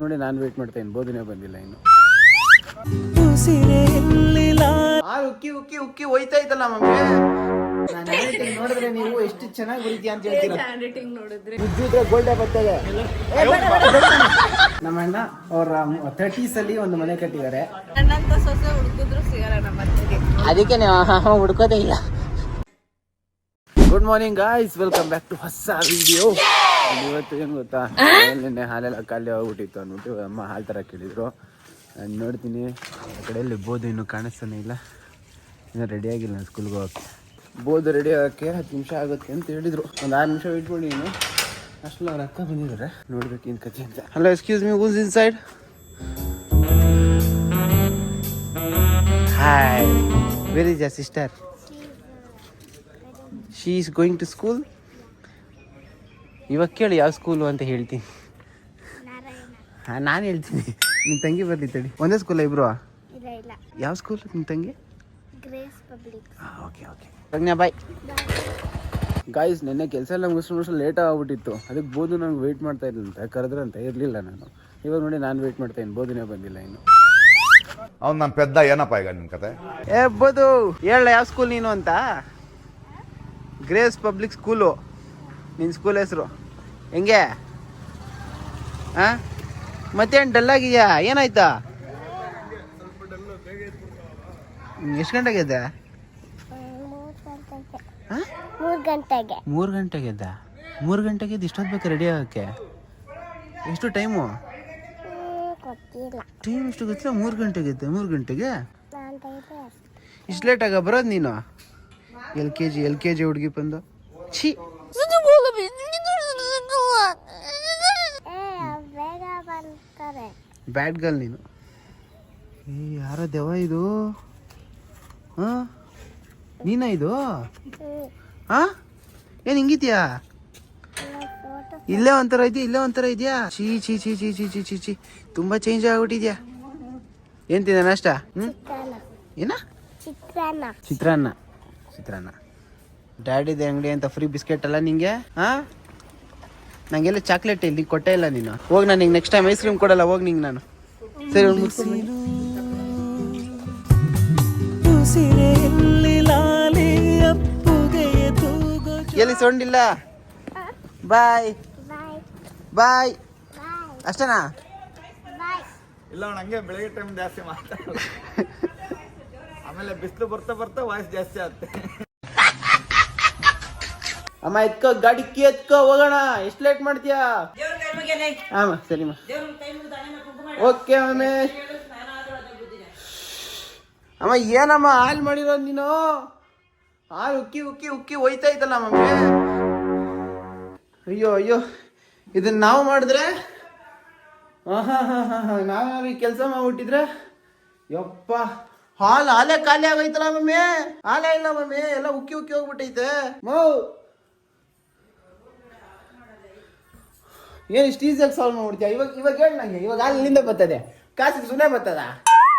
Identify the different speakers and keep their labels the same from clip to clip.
Speaker 1: ನೋಡಿ ನಾನು ವೇಟ್ ಮಾಡ್ತಾ ಇದ್ದೀನಿ. ಬೋಧನೆ ಬಂದಿಲ್ಲ ಇನ್ನು. ಉಕ್ಕಿ ಉಕ್ಕಿ ಉಕ್ಕಿ ಹೋಯ್ತಾ ಇದ್ದಲ್ಲ ಮಮ್ಮಿ ನಾನು ನೋಡಿದ್ರೆ ನೀವು ಎಷ್ಟು ಚೆನ್ನಾಗಿ ಬರೀತೀಯ ಅಂತ ಹೇಳ್ತೀರಾ? ಉದ್ದಿದ್ರೆ ಗೋಲ್ಡೆ ಬರ್ತದೆ. ನಮ್ಮ ಅಣ್ಣ ಅವ್ರ ತರ್ಟೀಸ್ ಅಲ್ಲಿ ಒಂದು ಮನೆ ಕಟ್ಟಿದ್ದಾರೆ.
Speaker 2: ನನ್ನಂತ ಸೊಸೆ ಹುಡುಕಿದ್ರು ಸಿಗಲ್ಲ ನಮ್ಮ
Speaker 1: ಅದಕ್ಕೆ ನೀವು ಹುಡ್ಕೋದೇ ಇಲ್ಲ. Good morning guys welcome back to ಹೊಸ ವಿಡಿಯೋ ಇವತ್ತು ಏನು ಗೊತ್ತಾ? ನಿನ್ನೆ ಹಾಲೆಲ್ಲ ಖಾಲಿ ಹೋಗ್ಬಿಟ್ಟಿತ್ತು ಅಂದ್ಬಿಟ್ಟು ಅಮ್ಮ ಹಾಲು ಥರ ಕೇಳಿದ್ರು. ನಾನು ನೋಡ್ತೀನಿ. ಆ ಕಡೆಯಲ್ಲಿ ಬೋದು ಇನ್ನೂ ಕಾಣಿಸ್ತಾನೆ ಇಲ್ಲ. ಇನ್ನೂ ರೆಡಿ ಆಗಿಲ್ಲ ನಾನು ಸ್ಕೂಲ್ಗೆ ಹೋಗಕ್ಕೆ. ಬೋದು ರೆಡಿ ಆಗೋಕ್ಕೆ ಹತ್ತು ನಿಮಿಷ ಆಗುತ್ತೆ ಅಂತ ಹೇಳಿದರು. ಒಂದು ಆರು ನಿಮಿಷ ಇಟ್ಕೊಳ್ಳಿ ನೀನು. ಅಷ್ಟಲ್ಲ ಅವ್ರ ಅಕ್ಕ ಬಂದಿದ್ದಾರೆ. ನೋಡ್ಬೇಕು ಏನು ಕಥೆ ಅಂತ. Hello excuse me who's inside hi where is your sister she is going to school ಇವಾಗ ಕೇಳಿ ಯಾವ ಸ್ಕೂಲು ಅಂತ ಹೇಳ್ತೀನಿ. ಹಾಂ ನಾನು ಹೇಳ್ತೀನಿ. ನಿಮ್ಮ ತಂಗಿ ಬರ್ಲಿ ತಡಿ. ಒಂದೇ ಸ್ಕೂಲ ಇಬ್ರು?
Speaker 3: ಇಲ್ಲ ಇಲ್ಲ.
Speaker 1: ಯಾವ ಸ್ಕೂಲ್ ನಿಮ್ಮ ತಂಗಿ?
Speaker 3: Grace public
Speaker 1: okay okay Pragnya bye guys ನಿನ್ನೆ ಕೆಲಸ ಎಲ್ಲ ಮುಗಿಸ್ಕೊಂಡು ಮುಗಿಸ್ ಲೇಟ್ ಆಗ್ಬಿಟ್ಟಿತ್ತು. ಅದಕ್ಕೆ ಬೋದು ನನಗೆ ವೆಯ್ಟ್ ಮಾಡ್ತಾ ಇದ್ದಂತೆ ಕರೆದ್ರಂತೆ. ಇರಲಿಲ್ಲ ನಾನು. ಇವಾಗ ನೋಡಿ ನಾನು ವೆಯ್ಟ್ ಮಾಡ್ತಾ ಇದ್ದೀನಿ ಬೋಧನೆ ಬಂದಿಲ್ಲ ಇನ್ನು.
Speaker 4: ಅವ್ನು ನಮ್ಮ ಪೆದ್ದ ಏನಪ್ಪ ಈಗ ನಿಮ್ಮ ಕತೆ?
Speaker 1: ಏ ಬೋದು ಹೇಳ ಯಾವ ಸ್ಕೂಲ್ ನೀನು ಅಂತ? ಗ್ರೇಸ್ ಪಬ್ಲಿಕ್ ಸ್ಕೂಲು ನಿನ್ನ ಸ್ಕೂಲ್ ಹೆಸರು? ಹೆಂಗೆ? ಹಾಂ ಮತ್ತೇನು ಡಲ್ ಆಗಿದ್ಯಾ? ಏನಾಯ್ತಾ? ಎಷ್ಟು ಗಂಟೆಗೆ ಎದ್ದೆ?
Speaker 3: ಮೂರು ಗಂಟೆಗೆ
Speaker 1: ಇದ್ದ
Speaker 3: ಮೂರು ಗಂಟೆಗೆ
Speaker 1: ಮೂರು ಗಂಟೆಗೆ ಎದ್ದು ಇಷ್ಟೊತ್ತು ಬೇಕು ರೆಡಿ ಆಗೋಕ್ಕೆ? ಎಷ್ಟು ಟೈಮು ಟೈಮ್ ಎಷ್ಟು ಗೊತ್ತಿಲ್ಲ, ಮೂರು ಗಂಟೆಗೆ ಎದ್ದೆ. ಮೂರು ಗಂಟೆಗೆ? ಇಷ್ಟು ಲೇಟಾಗ ಬರೋದು ನೀನು? L K G L K G ಹುಡುಗಿ ಬಂದು? ಛೀ!
Speaker 3: ಏ ಬೋಲಬಿ
Speaker 1: ಬ್ಯಾಡ್ ಗರ್ಲ್ ನೀನು. ಏ ಯಾರ ದೆವ ಇದು? ಹಾ? ನೀನ ಇದು? ಹಾ? ಏನ್ ಹಿಂಗಿದ್ಯಾ? ಇಲ್ಲೇ ಒಂಥರ ಇದೆಯಾ? ಇಲ್ಲೇ ಒಂಥರ ಇದೆಯಾ? ಚೀ ಚೀ ಚೀ ಚೀ ಚೀ ಚೀ ಚೀ ಚೀ ತುಂಬಾ ಚೇಂಜ್ ಆಗ್ಬಿಟ್ಟಿದ್ಯಾ? ಏನ್ ತಿಂದ ನಾಷ್ಟ? ಹ್ಮ್? ಏನ?
Speaker 3: ಚಿತ್ರಾನ್ನ.
Speaker 1: ಚಿತ್ರಾನ್ನ. ಚಿತ್ರಾನ್ನ. ಡ್ಯಾಡಿದೆ ಅಂಗಡಿ ಅಂತ ಫ್ರೀ ಬಿಸ್ಕೆಟ್ ಅಲ್ಲ ನಿಂಗೆ? ಹಾ? ನಂಗೆಲ್ಲ ಚಾಕ್ಲೇಟ್ ಇಲ್ಲಿ ಕೊಟ್ಟೇ ಇಲ್ಲ ನೀನು. ಹೋಗಿ ನಾನು ನೆಕ್ಸ್ಟ್ ಟೈಮ್ ಐಸ್ ಕ್ರೀಮ್ ಕೊಡಲ್ಲ, ಹೋಗಿ ನಿಂಗೆ ನಾನು. ಸರಿ. ಎಲ್ಲಿ ಸೊಂಡಿಲ್ಲ? ಬಾಯ್
Speaker 3: ಬಾಯ್
Speaker 1: ಅಷ್ಟೇನಾ?
Speaker 4: ಇಲ್ಲ ಹಂಗೆ ಬೆಳಗ್ಗೆ ಟೈಮ್ ಜಾಸ್ತಿ ಮಾಡ್ತಾರೆ ಆಮೇಲೆ ಬಿಸಿಲು ಬರ್ತಾ ಬರ್ತಾ ವಾಯ್ಸ್ ಜಾಸ್ತಿ ಆಗುತ್ತೆ.
Speaker 1: ಅಮ್ಮ ಎತ್ಕ ಗಾಡಿ ಎತ್ಕ ಎತ್ಕೋ ಹೋಗೋಣ. ಎಷ್ಟು ಲೇಟ್ ಮಾಡ್ತೀಯಾ? ಹಾಂ ಸರಿಮ್ಮ ಓಕೆ ಮಮ್ಮಿ ಅಮ್ಮ ಏನಮ್ಮ ಹಾಲು ಮಾಡಿರೋದು ನೀನು? ಹಾಲು ಉಕ್ಕಿ ಉಕ್ಕಿ ಉಕ್ಕಿ ಹೋಯ್ತಾ ಇತ್ತಲ್ಲ ಮಮ್ಮಿ ಅಯ್ಯೋ ಅಯ್ಯೋ. ಇದನ್ನ ನಾವು ಮಾಡಿದ್ರೆ? ಹಾಂ ಹಾಂ ಹಾಂ ಹಾಂ. ಈ ಕೆಲಸ ಮಾಡ್ಬಿಟ್ಟಿದ್ರೆ? ಯಪ್ಪ. ಹಾಲು ಹಾಲೇ ಖಾಲಿ ಆಗೋಯ್ತಲ್ಲ ಮಮ್ಮಿ ಹಾಲೇ ಇಲ್ಲ ಮಮ್ಮಿ ಎಲ್ಲ ಉಕ್ಕಿ ಉಕ್ಕಿ ಹೋಗ್ಬಿಟ್ಟೈತೆ. ಮೌ. ಏನು ಇಷ್ಟು ಈಸಿಯಾಗಿ ಸಾಲ್ವ್ ಮಾಡ್ಬಿಡ್ತೀಯ? ಇವಾಗ ಇವಾಗ ಹೇಳಿ ನಂಗೆ. ಇವಾಗ ಅಲ್ಲಿಂದ ಬರ್ತದೆ. ಕಾಸಿಗೆ ಸುಮ್ಮನೆ ಬರ್ತದ?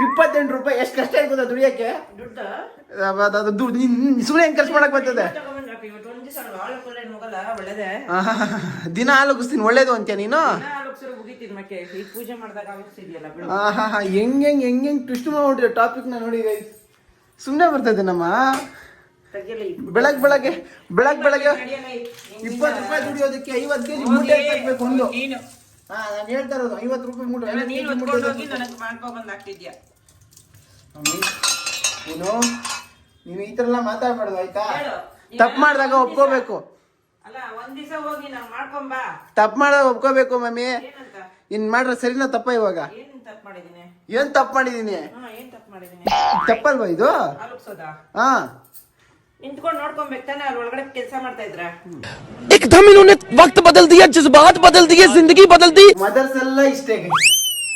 Speaker 1: ಇಪ್ಪತ್ತೆಂಟು ರೂಪಾಯಿ ಎಷ್ಟು ಕಷ್ಟ ಆಯ್ತದ ದುಡಿಯಕ್ಕೆ? ಸುಮ್ಮನೆ ಹೆಂಗೆ ಖರ್ಚು ಮಾಡಕ್ ಬರ್ತದೆ? ದಿನ ಹಾಲು ಉಗಿಸ್ತೀನಿ ಒಳ್ಳೇದು ಅಂತ್ಯ ನೀನು? ಹೆಂಗ್ ಹೆಂಗ್ ಹೆಂಗ್ ಹೆಂಗ್ ಟ್ವಿಸ್ಟ್ ಮಾಡ್ಬಿಟ್ಟಿದೆ ಟಾಪಿಕ್ ನೋಡಿ ಸುಮ್ಮನೆ ಬರ್ತದೆ ನಮ್ಮ. ಬೆಳಗ್ ಬೆಳಗ್ಗೆ ಬೆಳಗ್ ಬೆಳಗ್ಗೆ ಇಪ್ಪತ್ತು ರೂಪಾಯಿ ದುಡಿಯೋದಕ್ಕೆ ಐವತ್ತು ಕೆಜಿ ಮೂಟೆ ಹಾಕ್ಬೇಕು ಒಂದು. ಹೇಳ್ತಾ ಇರೋದು ಐವತ್ತು ರೂಪಾಯಿ ಮೂಟೆ
Speaker 5: ನೀನು
Speaker 1: ನೀವು ಈ ತರ ಎಲ್ಲ ಮಾತಾಡ್ಬಾರ್ದು ಆಯ್ತಾ? ತಪ್ಪು ಮಾಡಿದಾಗ ಒಪ್ಕೋಬೇಕು. ತಪ್ಪು ಮಾಡಿದಾಗ ಒಪ್ಕೋಬೇಕು ಮಮ್ಮಿ. ಇನ್ ಮಾಡ್ರ ಸರಿನಾ ತಪ್ಪ ಇವಾಗ?
Speaker 5: ಏನ್ ತಪ್ಪು ಮಾಡಿದೀನಿ?
Speaker 1: ತಪ್ಪಲ್ವಾ ಇದು? ಹಾ.
Speaker 5: ನಿಂತ್ಕೊಂಡು ನೋಡ್ಕೊಬೇಕು ತಾನೆ ಅಲ್ಲಿ ಒಳಗಡೆ ಕೆಲಸ ಮಾಡ್ತಾ ಇದ್ರ
Speaker 6: एकदम इन्होंने वक्त बदल दिया जज्बात बदल दिए जिंदगी बदल दी
Speaker 1: ಮದರ್ಸ್ ಎಲ್ಲ ಇಷ್ಟೇ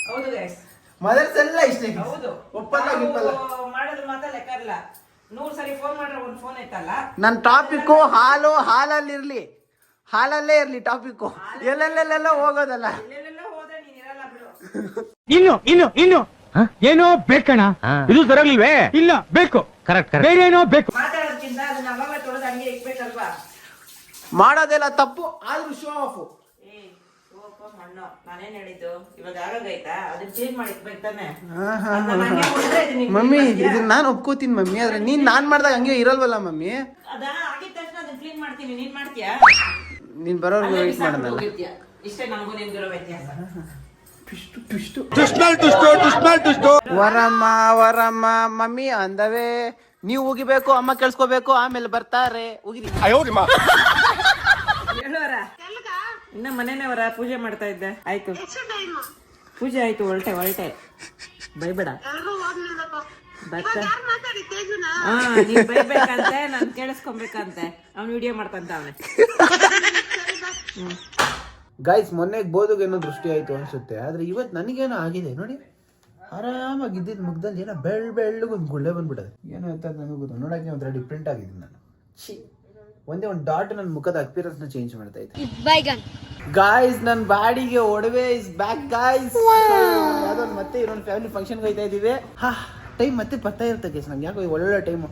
Speaker 5: ಹೌದು ಗೈಸ್
Speaker 1: ಮದರ್ಸ್ ಎಲ್ಲ ಇಷ್ಟೇ
Speaker 5: ಹೌದು
Speaker 1: ಒಪ್ಪಲ್ಲ
Speaker 5: ನಾವು
Speaker 1: ಗಿಪ್ಪಲ್ಲ
Speaker 5: ಮಾಡೋದು ಮಾತಾ ಲೆಕ್ಕ ಇಲ್ಲ ನೂರ್ ಸರಿ ಫೋನ್ ಮಾಡ್ರೆ ಒಂದ್ ಫೋನ್ ಐತಲ್ಲ
Speaker 1: ನನ್ನ ಟಾಪಿಕ್ಕು ಹಾಲು ಹಾಲಲ್ಲಿ ಇರ್ಲಿ ಹಾಲಲ್ಲೇ ಇರ್ಲಿ ಟಾಪಿಕ್ಕು ಎಲ್ಲೆಲ್ಲೆಲ್ಲ ಹೋಗೋದಲ್ಲ
Speaker 5: ಎಲ್ಲೆಲ್ಲೆಲ್ಲ ಹೋದ್ರೆ ನೀನ್ ಇರಲ್ಲ ಬಿಡು
Speaker 7: ಇನ್ನು ಇನ್ನು ಇನ್ನು ಏನೋ ಬೇಕಣ್ಣ ಇದು ಸರಿಯಾಗ್ಲಿಲ್ವೇ ಇಲ್ಲ ಬೇಕು ಕರೆಕ್ಟ್ ಬೇರೆ ಏನೋ ಬೇಕು.
Speaker 5: ಮಾತಾಡೋದ್ಕಿಂತ ಅದನ್ನ ಅವಾಗ ತೊಳೆದು ಹಂಗೆ ಇಕ್ಬೇಕಲ್ವಾ?
Speaker 1: ಮಾಡೋದೆಲ್ಲ ತಪ್ಪು ಆದ್ರೂ ಶೋ ಆಫ್
Speaker 5: ಏ ಓ ಮಣ್ಣು. ನಾನೇನ್ ಹೇಳಿದ್ದು? ಇವಾಗ ಆಗಾಗೈತಾ ಅದನ್ನ ಚೇಂಜ್ ಮಾಡಿಕ್ಬೇಕು ತಾನೆ.
Speaker 1: ಮಮ್ಮಿ ಇದನ್ನ ನಾನು ಒಪ್ಕೋತೀನಿ ಮಮ್ಮಿ. ಆದ್ರೆ ನೀನ್ ನಾನ್ ಮಾಡ್ದಾಗ ಹಂಗೆ ಇರಲ್ವಲ್ಲ ಮಮ್ಮಿ?
Speaker 5: ಅದ ಆಗಿದ ತಕ್ಷಣ ಅದನ್ನ ಕ್ಲೀನ್ ಮಾಡ್ತೀನಿ. ನೀನ್ ಮಾಡ್ತೀಯಾ?
Speaker 1: ನೀನ್ ಬರೋರ್ಗು
Speaker 5: ಅಲ್ಲೇ
Speaker 1: ವೇಟ್
Speaker 5: ಬಿಸಾಕ್ಬಿಟ್ಟು ಹೋಗಿರ್ತೀಯ. ಇಷ್ಟೇ ನನಗೂ ನಿನ್ಗಿರೋ ವ್ಯತ್ಯಾಸ.
Speaker 1: ವರಮ್ಮ ವರಮ್ಮ ಮಮ್ಮಿ ಅಂದವೇ. ನೀವು ಉಗಿಬೇಕು ಅಮ್ಮ ಕೇಳಿಸ್ಕೋಬೇಕು ಆಮೇಲೆ ಬರ್ತಾರೆ. ಉಗಿರಿ.
Speaker 5: ಹೇಳುವರ ಇನ್ನ ಮನೆಯವರ ಪೂಜೆ ಮಾಡ್ತಾ ಇದ್ದೆ. ಆಯ್ತು. ಪೂಜೆ ಆಯ್ತು ಒಳ್ಟೆ ಒಳ್ಟೆ ಬೈಬೇಡ ಹಾ ನೀನ್ ಬೈಬೇಕಂತೆ ನಾನು ಕೇಳಿಸ್ಕೊಬೇಕಂತೆ. ಅವ್ನು ವಿಡಿಯೋ ಮಾಡ್ತಂತ ಅವನೇ.
Speaker 1: ಗಾಯ್ಸ್ ಮೊನ್ನೆ ಬೋಧುಗೆ ಏನೋ ದೃಷ್ಟಿ ಆಯ್ತು ಅನ್ಸುತ್ತೆ. ಆದ್ರೆ ಇವತ್ತು ನನಗೇನೋ ಆಗಿದೆ. ನೋಡಿ ಆರಾಮಾಗಿ ಇದ್ದಿದ್ದು ಮುಗ್ದಲ್ಲಿ ಏನೋ ಬೆಳ್ ಬೆಳ್ಳಗೆ ಒಂದು ಗುಳ್ಳೆ ಬಂದ್ಬಿಡೋದು ಏನೋ ಅಂತ ನನಗೆ ಗೊತ್ತು. ನೋಡಕ್ಕೆ ಒಂಥರ ಡಿಫ್ರೆಂಟ್ ಆಗಿದ್ದೀನಿ ನಾನು. ಛೀ. ಒಂದೇ ಒಂದು ಡಾಟ್ ನನ್ನ ಮುಖದ ಅಪಿಯರೆನ್ಸ್ನ ಚೇಂಜ್ ಮಾಡ್ತಾ ಇದ್ದೆ. ಗಾಯ್ಸ್ ನನ್ನ ಬಾಡಿಗೆ ಒಡವೆ ಇಸ್ ಬ್ಯಾಕ್ ಗಾಯ್ಸ್ ಅದೊಂದು ಮತ್ತೆ ಇನ್ನೊಂದು ಫ್ಯಾಮಿಲಿ ಫಂಕ್ಷನ್ಗೆ ಹೋಯ್ತಾ ಇದ್ದೀವಿ. ಹಾ ಟೈಮ್ ಮತ್ತೆ ಬರ್ತಾ ಇರುತ್ತೆ ಗೇಸ್ ನಂಗೆ ಯಾಕೋ ಒಳ್ಳೊಳ್ಳೆ ಟೈಮು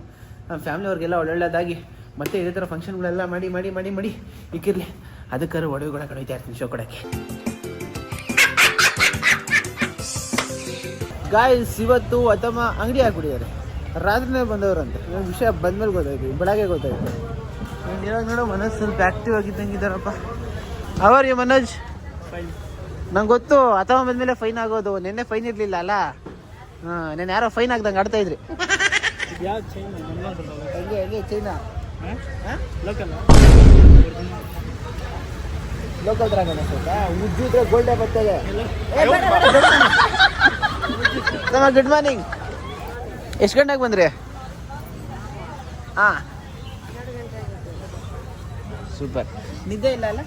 Speaker 1: ನಮ್ಮ ಫ್ಯಾಮಿಲಿ ಅವ್ರಿಗೆಲ್ಲ ಒಳ್ಳೊಳ್ಳೆದಾಗಿ ಮತ್ತೆ ಇದೇ ಥರ ಫಂಕ್ಷನ್ಗಳೆಲ್ಲ ಮಾಡಿ ಮಾಡಿ ಮಾಡಿ ಮಾಡಿ. ಇಕ್ಕಿರ್ಲಿ ಅದಕ್ಕಾದ್ರೆ ಒಡವೆಗಳ ಕಡಿತಾ ಇರ್ತೀನಿ ಶೋ ಕೊಡಕ್ಕೆ. ಗಾಯ್ಸ್ ಇವತ್ತು ಅಥಮ ಅಂಗಡಿ ಹಾಕ್ಬಿಟ್ಟಿದ್ದಾರೆ. ರಾತ್ರಿನೇ ಬಂದವರಂತೆ. ನಂಗೆ ವಿಷಯ ಬಂದ್ಮೇಲೆ ಗೊತ್ತಾಯ್ತು ಬೆಳಗ್ಗೆ ಗೊತ್ತಾಯ್ತು. ಇವಾಗ ನೋಡೋ ಮನಸ್ಸು ಸ್ವಲ್ಪ active ಆಗಿದ್ದಂಗಿದ್ದಾರಪ್ಪ. How are you Manoj? ನಂಗೆ ಗೊತ್ತು ಅಥವಾ ಬಂದ್ಮೇಲೆ ಫೈನ್ ಆಗೋದು. ನಿನ್ನೆ ಫೈನ್ ಇರಲಿಲ್ಲ ಅಲ್ಲ? ಹಾಂ ನಾನು ಯಾರೋ ಫೈನ್ ಆಗ್ದಂಗೆ ಆಡ್ತಾ ಇದ್ರಿ. ಹಂಗೆ ಹಂಗೆ ಚೈನಾ ಲೋಕಲ್ ಡ್ರಾಗನ್ ಅನ್ಸುತ್ತಾ ಉಜ್ಜಿದ್ರೆ ಗೋಲ್ಡೆ ಬರ್ತದೆ. ಗುಡ್ ಮಾರ್ನಿಂಗ್ ಎಷ್ಟು ಗಂಟೆಗೆ ಬಂದ್ರಿ? ಹಾಂ ಸೂಪರ್ ನಿದ್ದೆ ಇಲ್ಲ ಅಲ್ಲ?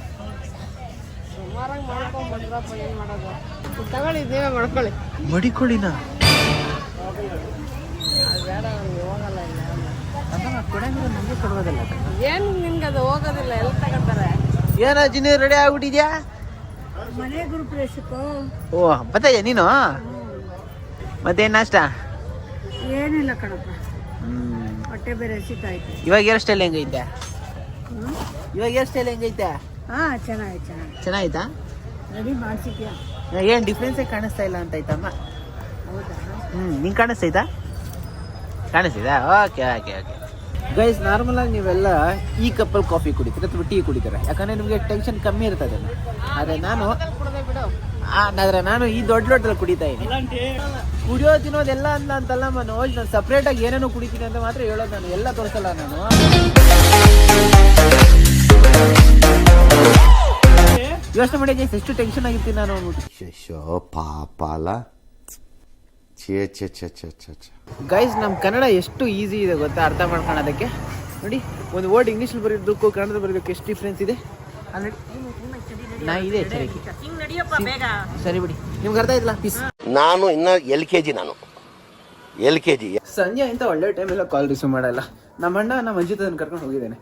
Speaker 2: ತಗೊಳ್ಳಿ ನೀವೇ ಮಾಡ್ಕೊಳ್ಳಿ.
Speaker 1: ಮಡಿಕೊಳ್ಳಿನ?
Speaker 2: ಏನ್ ನಿನ್ಗೆ ಅದು ಹೋಗೋದಿಲ್ಲ ಎಲ್ಲ ತಗೊಂತಾರೆ?
Speaker 1: ಏನ ಜಿನಿ ರೆಡಿ ಆಗ್ಬಿಟ್ಟಿದ್ಯಾ?
Speaker 2: ಮನೆ ಗುರುಪ್ರವೇಶಕ್ಕೂ
Speaker 1: ಓ ಬತ್ತಯ್ಯ ನೀನು? ಮತ್ತೇನ್ ನಾಷ್ಟ?
Speaker 2: ಏನಿಲ್ಲ ಕಣಪ್ಪ. ಹೊಟ್ಟೆ ಬೇರೆ ಸಿಕ್ಕಾಯ್ತು
Speaker 1: ಇವಾಗ ಹೇರ್ ಸ್ಟೈಲ್ ಹೆಂಗೈತೆ? ಇವಾಗ ಹೇರ್ ಸ್ಟೈಲ್ ಹೆಂಗೈತೆ?
Speaker 2: ಹಾ ಚೆನ್ನಾಗಿ ಚೆನ್ನಾಗಿ
Speaker 1: ಚೆನ್ನಾಯ್ತಾ
Speaker 2: ರೆಡಿ ಮಾಡ್ಸಿದ್ಯಾ?
Speaker 1: ಏನ್ ಡಿಫ್ರೆನ್ಸೇ ಕಾಣಿಸ್ತಾ ಇಲ್ಲ ಅಂತ ಆಯ್ತಮ್ಮ?
Speaker 2: ಹೌದಾ?
Speaker 1: ಹ್ಮ್ ನಿಂಗೆ ಕಾಣಿಸ್ತೈತಾ ಕಾಣಿಸ್ತಿದಾ okay okay okay. Guys normal ಆಗಿ ನೀವೆಲ್ಲ ಈ ಕಪ್ಪಲ್ಲಿ ಕಾಫಿ ಕುಡಿತೀರ ಅಥವಾ ಟೀ ಕುಡಿತೀರ? ಯಾಕಂದ್ರೆ ನಿಮಗೆ ಟೆನ್ಷನ್ ಕಮ್ಮಿ ಇರ್ತದೆ ಆದರೆ ನಾನು ಆದ್ರೆ ನಾನು ಈ ದೊಡ್ಡ ದೊಡ್ಡದಲ್ಲಿ ಕುಡಿತಾ ಇದ್ದೀನಿ ಕುಡಿಯೋ ತಿನ್ನೋದೆಲ್ಲ ಅಂತ ಅಂತಲ್ಲ ಮನೋಜ್ ನಾನು ಸಪ್ರೇಟ್ ಆಗಿ ಏನೇನೋ ಕುಡಿತೀನಿ ಅಂತ ಮಾತ್ರ ಹೇಳೋದು ನಾನು. ಎಲ್ಲ ತೋರಿಸಲ್ಲ ನಾನು. ಯೋಚನೆ ಮಾಡಿ ಎಷ್ಟು ಟೆನ್ಷನ್ ಆಗಿರ್ತೀನಿ ನಾನು
Speaker 8: ಪಾಪ ಅಲ್ಲ ಛೇ ಛೇ ಛೇ ಛೇ ಛೇ ಛೇ.
Speaker 1: ಗೈಸ್ ನಮ್ಮ ಕನ್ನಡ ಎಷ್ಟು ಈಸಿ ಇದೆ ಗೊತ್ತಾ? ಅರ್ಥ ಮಾಡ್ಕೊಳ್ಳೋದಕ್ಕೆ. ನೋಡಿ ಒಂದು ವರ್ಡ್ ಇಂಗ್ಲೀಷಲ್ಲಿ ಬರೆಯೋದಕ್ಕೂ ಕನ್ನಡದಲ್ಲಿ ಬರೋದಕ್ಕೆ ಎಷ್ಟು ಡಿಫ್ರೆನ್ಸ್ ಇದೆ? ನಾ ಇದೆ ಸರಿ ಬಿಡಿ. ನಿಮ್ಗೆ ಅರ್ಥ ಆಯ್ತಲ್ಲ? ಪೀಸ್
Speaker 8: ನಾನು ಇನ್ನ ಎಲ್ ಕೆ ಜಿ ನಾನು. L K G.
Speaker 1: ಸಂಜೆ ಅಂತ ಒಳ್ಳೆ ಟೈಮೆಲ್ಲ ಕಾಲ್ ರಿಸೀವ್ ಮಾಡಲ್ಲ. ನಮ್ಮ ಅಣ್ಣ ನಮ್ಮ ಅಜ್ಜಿತನ ಕರ್ಕೊಂಡು ಹೋಗಿದ್ದೇನೆ.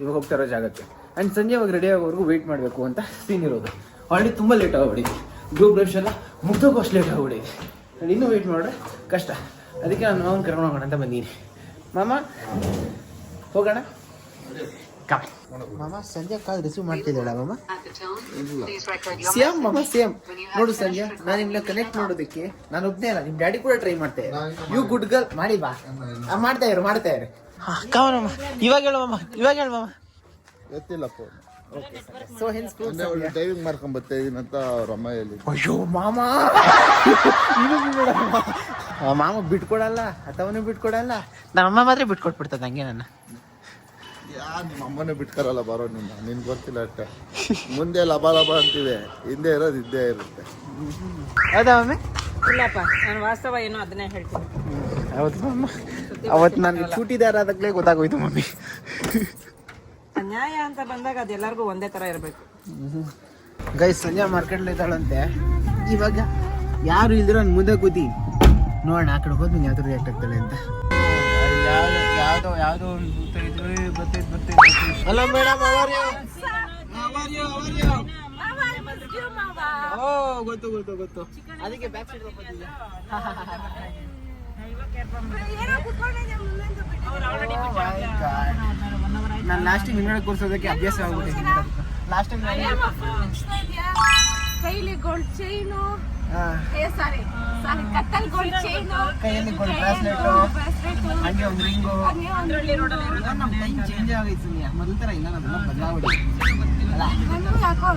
Speaker 1: ಇವಾಗ ಹೋಗ್ತಾ ಇರೋ ಜಾಗಕ್ಕೆ. ಆ್ಯಂಡ್ ಸಂಜೆ ಇವಾಗ ರೆಡಿ ಆಗೋವರೆಗೂ ವೆಯ್ಟ್ ಮಾಡಬೇಕು ಅಂತ ಸೀನ್ ಇರೋದು. ಆಲ್ರೆಡಿ ತುಂಬ ಲೇಟ್ ಆಗ್ಬಿಟ್ಟಿದೆ ಗ್ರೂಪ್ ಬ್ರಷ್ ಎಲ್ಲ ಮುಗ್ದೋಕ್ಕೂ ಅಷ್ಟು ಲೇಟ್ ಆಗ್ಬಿಟ್ಟಿದೆ ನಾನು ಇನ್ನೂ ವೇಟ್ ಮಾಡಿದ್ರೆ ಕಷ್ಟ. ಅದಕ್ಕೆ ನಾನು ಮಾವನ್ ಕರ್ಕೊಂಡು ಹೋಗೋಣ ಅಂತ ಬಂದೀನಿ. ಮಾಮ ಹೋಗೋಣ? ಮಾಮ ಸಂಜೆ ಕಾಲ್ ರಿಸೀವ್ ಮಾಡ್ತಿದ್ದಾಳ ಮಾಮ? ಸೇಮ್ ಮಾಮ ಸೇಮ್ ನೋಡು ಸಂಜೆ ನಾನು ನಿಮ್ಗೆ ಕನೆಕ್ಟ್ ಮಾಡೋದಕ್ಕೆ ನಾನು ಒಬ್ಬನೇ ಅಲ್ಲ ನಿಮ್ ಡ್ಯಾಡಿ ಕೂಡ ಟ್ರೈ ಮಾಡ್ತಾ ಯು ಗುಡ್ ಗರ್ಲ್ ಮಾಡಿ ಬಾ. ಆ, ಮಾಡ್ತಾ ಇರು ಮಾಡ್ತಾ ಇರು. ಕವನಮ್ಮ ಇವಾಗ ಹೇಳು ಮಾಮ ಇವಾಗ ಹೇಳು ಮಾಮ.
Speaker 9: ಗೊತ್ತಿಲ್ಲಪ್ಪ ಫೋನ್
Speaker 1: ಸೊ ಹಿನ್ಸ್
Speaker 9: ಅವಳು ಡೈವಿಂಗ್ ಮಾಡ್ಕೊಂಡ್ ಬರ್ತಾ ಇದೀನಿ ಅಂತ. ಅವ್ರ ಅಮ್ಮ ಹೇಳಿ
Speaker 1: ಅಯ್ಯೋ ಮಾಮ! ಮಾಮ ಬಿಟ್ಕೊಡಲ್ಲ ಅಥವನು ಬಿಟ್ಕೊಡಲ್ಲ. ನಮ್ಮ ಅಮ್ಮ ಮಾತ್ರ ಬಿಟ್ಕೊಟ್ಬಿಡ್ತದೆ ಹಂಗೆ ನನ್ನ.
Speaker 9: ಯಾ ನಿಮ್ಮ ಅಮ್ಮನೇ ಬಿಟ್ಕರಲ್ಲ ಬರೋ ನಿನ್ನ? ನಿನ್ ಗೊತ್ತಿಲ್ಲ ಅಷ್ಟೆ. ಮುಂದೆ ಲಬ ಲಬ ಅಂತಿದೆ ಹಿಂದೆ ಇರೋದು ಇದ್ದೇ ಇರುತ್ತೆ.
Speaker 1: ಹೌದಾ ಮಮ್ಮಿ
Speaker 5: ಇಲ್ಲಪ್ಪ ನಾನು ವಾಸ್ತವ ಏನೋ ಅದನ್ನೇ ಹೇಳ್ತೀನಿ.
Speaker 1: ಅವತ್ತು ಮಾಮ. ಅವತ್ತು ನಾನು ಚೂಟಿದಾರ ಆದಾಗಲೇ ಗೊತ್ತಾಗೋಯ್ತು ಮಮ್ಮಿ
Speaker 5: ನ್ಯಾಯ ಅಂತ ಬಂದಾಗ ಅದೆಲ್ಲರಿಗೂ ಒಂದೇ ತರ ಇರಬೇಕು.
Speaker 1: ಗೈ ಸಂಜೆ ಮಾರ್ಕೆಟ್ ಇದ್ದಾಳಂತೆ ಇವಾಗ ಯಾರು ಇಲ್ದಿರೋ ಮುಂದೆ ಕೂತಿ. ನೋಡೋಣ, ಆ ಕಡೆ ಹೋದ್ ಯಾವ್ದು ರಿಯಾಕ್ಟ್ ಆಗ್ತಾಳೆ ಅಂತ. ಯಾವ್ದೋ ಯಾವ್ದೋ ಒಂದು ಓ ಗೊತ್ತು ಗೊತ್ತು ಗೊತ್ತು. ಅದಕ್ಕೆ ಬ್ಯಾಕ್ ಸೈಡ್ ನಾನು ಲಾಸ್ಟ್ ಹಿಂಗಡೆ ಕೂರ್ಸೋದಕ್ಕೆ ಅಭ್ಯಾಸ ಆಗ್ಬಿಟ್ಟಿದೆ ಲಾಸ್ಟ್ ಟೈಮ್
Speaker 10: ಕೈಲಿ ಗೋಲ್ಡ್ ಚೈನು ಗೋಲ್ಡ್
Speaker 1: ಕೈಯಲ್ಲಿ gold bracelet. ಹಂಗೆ ಒಂದು ರಿಂಗು ಚೇಂಜ್ ಆಗೈತೆ ಮೊದಲ ತರ ಇಲ್ಲ ನಮ್ಮೆಲ್ಲ ಬದಲಾವಣೆ
Speaker 10: ನನಗೂ ಯಾಕೋ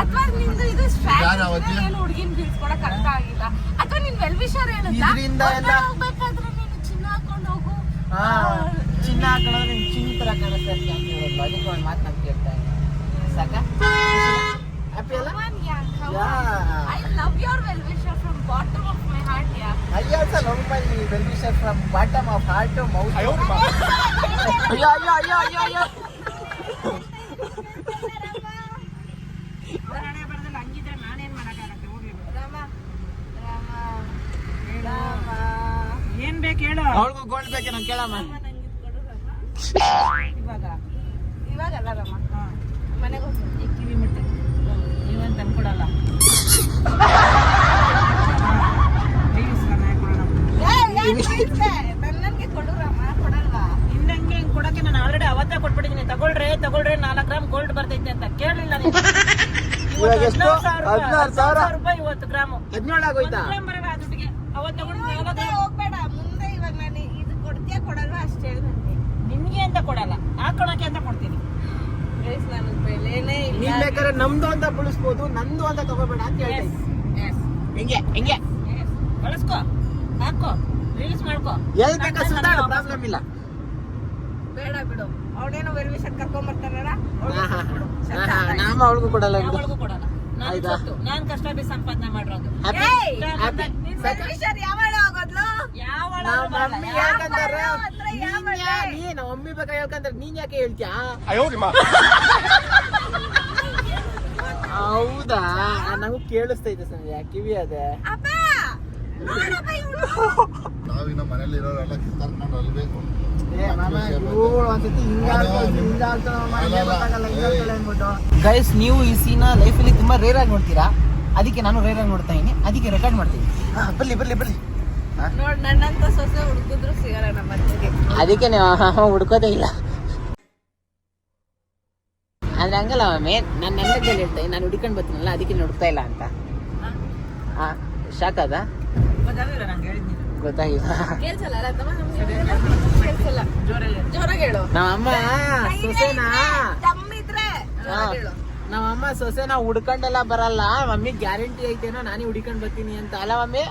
Speaker 10: ಅಥವಾ ನಿಂದು ಇದು ಸ್ಟ್ರಾಟಜಿ ಏನು ಹುಡುಗಿನ ಬೀಳ್ಸ್ಕೊಳಕ್ ಅರ್ಥ ಆಗಿಲ್ಲ? ಅಥವಾ ನಿನ್ ವೆಲ್ ವಿಷರ್ ಹೇಳುತ್ತಾ
Speaker 1: ಇದ್ರಿಂದ ಎಲ್ಲ-
Speaker 10: ಹೋಗ್ಬೇಕಾದ್ರೆ ನೀನು ಚಿನ್ನ ಹಾಕೊಂಡು ಹೋಗು.
Speaker 1: ಆ, ಚಿನ್ನ ಹಾಕೊಳ್ಳೋದ್ರೆ ನಿಂಗೆ ಚಿನ್ನ ತರ ಕಾಣುತ್ತೆ ಅಂತ ಹೇಳೋದು ಅದಕ್ಕೆ ಒಂದು ಮಾತು ನಾನು ಕೇಳ್ತಾ ಇದ್ದೀನಿ. ಸಾಕ? ಹ್ಯಾಪಿ ಅಲ್ಲ?
Speaker 10: I love your well from bottom of my heart yeah.
Speaker 1: I love my well wisher from bottom of heart to mouth. ಅಯ್ಯೋ ಅಯ್ಯೋ ಅಯ್ಯೋ ಅಯ್ಯೋ ಅಯ್ಯೋ.
Speaker 5: ಹಂಗಿದ್ರೆ ನಾನೇನ್ ಮಾಡಕ್ಕಾಗತ್ತೆ ಹೋಗ್ಲಿ ಬಿಡು.
Speaker 10: ರಾಮ ರಾಮ ರಾಮ
Speaker 5: ಏನ್ ಬೇಕು ಹೇಳು.
Speaker 1: ಅವಳಿಗೂ ಗೋಲ್ಡ್ ಬೇಕೆ ನಾನು ಕೇಳಮ್ಮ.
Speaker 5: ಇವಾಗ?
Speaker 10: ಇವಾಗಲ್ಲ ಮನೆಗೆ ಹೋಗ್ತೀನಿ.
Speaker 5: ಕಿವಿ ಮುಟ್ಟೆ ನೀವೇನ್ ತಂದ್ಕೊಡಲ್ಲ
Speaker 10: ಕೊಡಲ್ವಾ
Speaker 5: ಹಿಂದಂಗೆ ಹಿಂಗ್ ಕೊಡಕ್ಕೆ ನಾನು ಆಲ್ರೆಡಿ ಅವತ್ತೇ ಕೊಟ್ಬಿಟ್ಟಿದ್ದೀನಿ ತಗೊಳ್ರೆ ತಗೊಳ್ರೆ ನಾಲ್ಕು ಗ್ರಾಮ್ ಗೋಲ್ಡ್ ಬರ್ತೈತೆ ಅಂತ. ಕೇಳಲಿಲ್ಲ ನೀವು
Speaker 1: ಇವಾಗ ಎಷ್ಟು? ಹದಿನಾರು ಸಾವಿರ.
Speaker 5: ರೂಪಾಯಿ ಇವತ್ತು ಗ್ರಾಮು.
Speaker 1: ಹದಿನೇಳು ಆಗೋಯ್ತಾ?
Speaker 5: ಅವತ್ತು ತಗೊಂಡು
Speaker 10: ಹೋಗ್ಬೇಡ ಮುಂದೆ ಇವಾಗ ನಾನು ಇದು ಕೊಡ್ತೀಯ ಕೊಡಲ್ವಾ ಅಷ್ಟೇ ಹೇಳು ನನಗೆ
Speaker 5: ನಿನ್ಗೆ ಅಂತ ಕೊಡಲ್ಲ. ಹಾಕೊಳಕ್ಕೆ ಅಂತ ಕೊಡ್ತೀನಿ.
Speaker 1: ನೀನ್ ಬೇಕಾದ್ರೆ ನಮ್ದು ಅಂತ ಬಳಸ್ಬೋದು ನಂದು ಅಂತ ತಗೋಬೇಡ ಅಂತ
Speaker 5: Yes.
Speaker 1: ಹಿಂಗೆ ಹಿಂಗೆ.
Speaker 5: ಬಳಸ್ಕೋ ಹಾಕೋ. ರೀಲ್ಸ್ ಮಾಡ್ಕೋ.
Speaker 1: ಎಲ್ಲಿ ಬೇಕಾ ಸುತ್ತಾಡು ಪ್ರಾಬ್ಲಮ್ ಇಲ್ಲ.
Speaker 10: ಬೇಡ ಬಿಡು. ಅವಳೇನೋ ಕರ್ಕೊಂಡ್ ಬರ್ತಾರಲ್ಲ
Speaker 1: ನಾಮ ಅವಳಿಗೂ ಕೊಡಲ್ಲ ಬಿಡು
Speaker 5: ಕೊಡಲ್ಲ. ನಾನು
Speaker 1: ಆಯ್ತಾ?
Speaker 5: ನಾನು ಕಷ್ಟ ಬಿದ್ದು ಸಂಪಾದನೆ ಮಾಡಿರೋದು
Speaker 10: ಹೋಗೋದ್ಲು?
Speaker 1: ಮಮ್ಮಿ ಹೇಳ್ಕಂತಾರೆ. ನೀನ್ ಬೇಕಾ ಹೇಳ್ಕಂತಾರೆ. ನೀನ್ ಯಾಕೆ ಹೇಳ್ತೀಯಾ? ಹೌದಾ? ನಂಗೂ ಕೇಳಿಸ್ತೈತೆ ಸಂಜೆ ಕಿವಿ ಅದೇ.
Speaker 10: ಇವ್ಳು.
Speaker 9: ನಾವಿನ್ನ ಮನೇಲಿ ಇರೋರೆಲ್ಲ ಕಿತ್ತಾಡ್ಕೊಂಡು ಅಲ್ಬೇಕು
Speaker 1: ಗೈಸ್ ನೀವು ಈ ಸೀನ ಲೈಫಲ್ಲಿ ತುಂಬಾ ರೇರ್ ಆಗಿ ನೋಡ್ತೀರಾ? ಅದಕ್ಕೆ ನಾನು ರೇರ್ ಆಗಿ ನೋಡ್ತಾ ಇದ್ದೀನಿ. ಅದಕ್ಕೆ ರೆಕಾರ್ಡ್ ಮಾಡ್ತೀನಿ. ಹಾ, ಬರ್ಲಿ ಬರ್ಲಿ ಬರ್ಲಿ.
Speaker 10: ನೋಡ್ ನನ್ನಂತ ಸೊಸೆ ಹುಡುಕಿದ್ರು ಸಿಗಲ್ಲ ನಮ್ಮ
Speaker 1: ಅದಕ್ಕೆ ನೀವು ಹುಡ್ಕೋದೇ ಇಲ್ಲ. ಅಂದ್ರೆ ಹಂಗಲ್ಲ ಮೇನ್ ನಾನು ನನ್ನ ಹೇಳ್ತಾ ನಾನು ಹುಡ್ಕೊಂಡು ಬರ್ತೀನಲ್ಲ ಅದಕ್ಕೆ ನೋಡ್ತಾ ಇಲ್ಲ ಅಂತ. ಹಾ. ಶಾಕ್ ಅದ
Speaker 5: ಗೊತ್ತಾಗಿಲ್ಲ
Speaker 1: ನಮ್ಮಮ್ಮ ಸೊಸೆನಾ ನಮ್ಮಮ್ಮ ಸೊಸೆನ ಹುಡ್ಕೊಂಡೆಲ್ಲ ಬರಲ್ಲ. ಮಮ್ಮಿ ಗ್ಯಾರಂಟಿ ಐತೇನೋ ನಾನೇ ಹುಡ್ಕೊಂಡ್ ಬರ್ತೀನಿ ಅಂತ. ಅಲ್ಲ ಮಮ್ಮಿ?